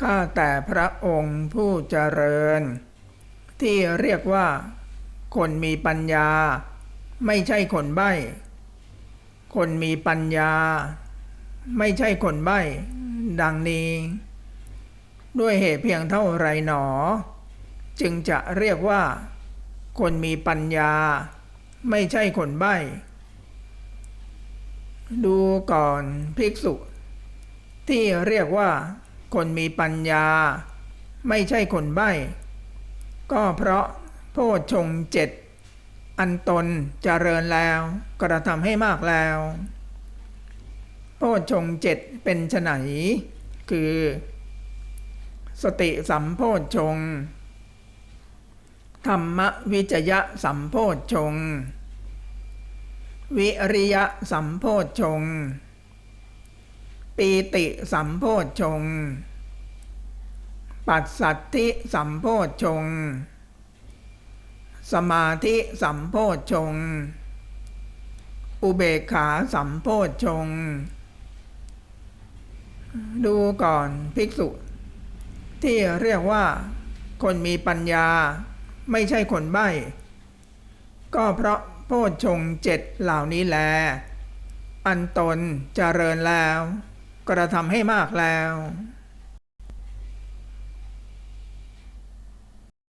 ข้าแต่พระองค์ผู้เจริญ ที่เรียกว่า คนมีปัญญา ไม่ใช่คนใบ้ คนมีปัญญา ไม่ใช่คนใบ้ ดังนี้ ด้วยเหตุเพียงเท่าไรหนอ จึงจะเรียกว่า คนมีปัญญา ไม่ใช่คนใบ้ ดูก่อนภิกษุ ที่เรียกว่า คนมีปัญญา ไม่ใช่คนใบ้ ก็เพราะโพชฌงเจ็ดอันตนเจริญแล้ว กระทำให้มากแล้ว โพชฌงเจ็ดเป็นไฉนคือ สติสัมโพชฌงธรรมวิจยะสัมโพชฌงวิริยะสัมโพชฌงค์ ปีติสัมโพชฌงปัสสัทธิสัมโพชฌงสมาธิสัมโพชฌงอุเบกขาสัมโพชฌงดูก่อนภิกษุ ที่เรียกว่า คนมีปัญญาไม่ใช่คนใบ้ ก็เพราะโพชฌงเจ็ดเหล่านี้แล อันตนเจริญแล้ว กระทำให้มากแล้ว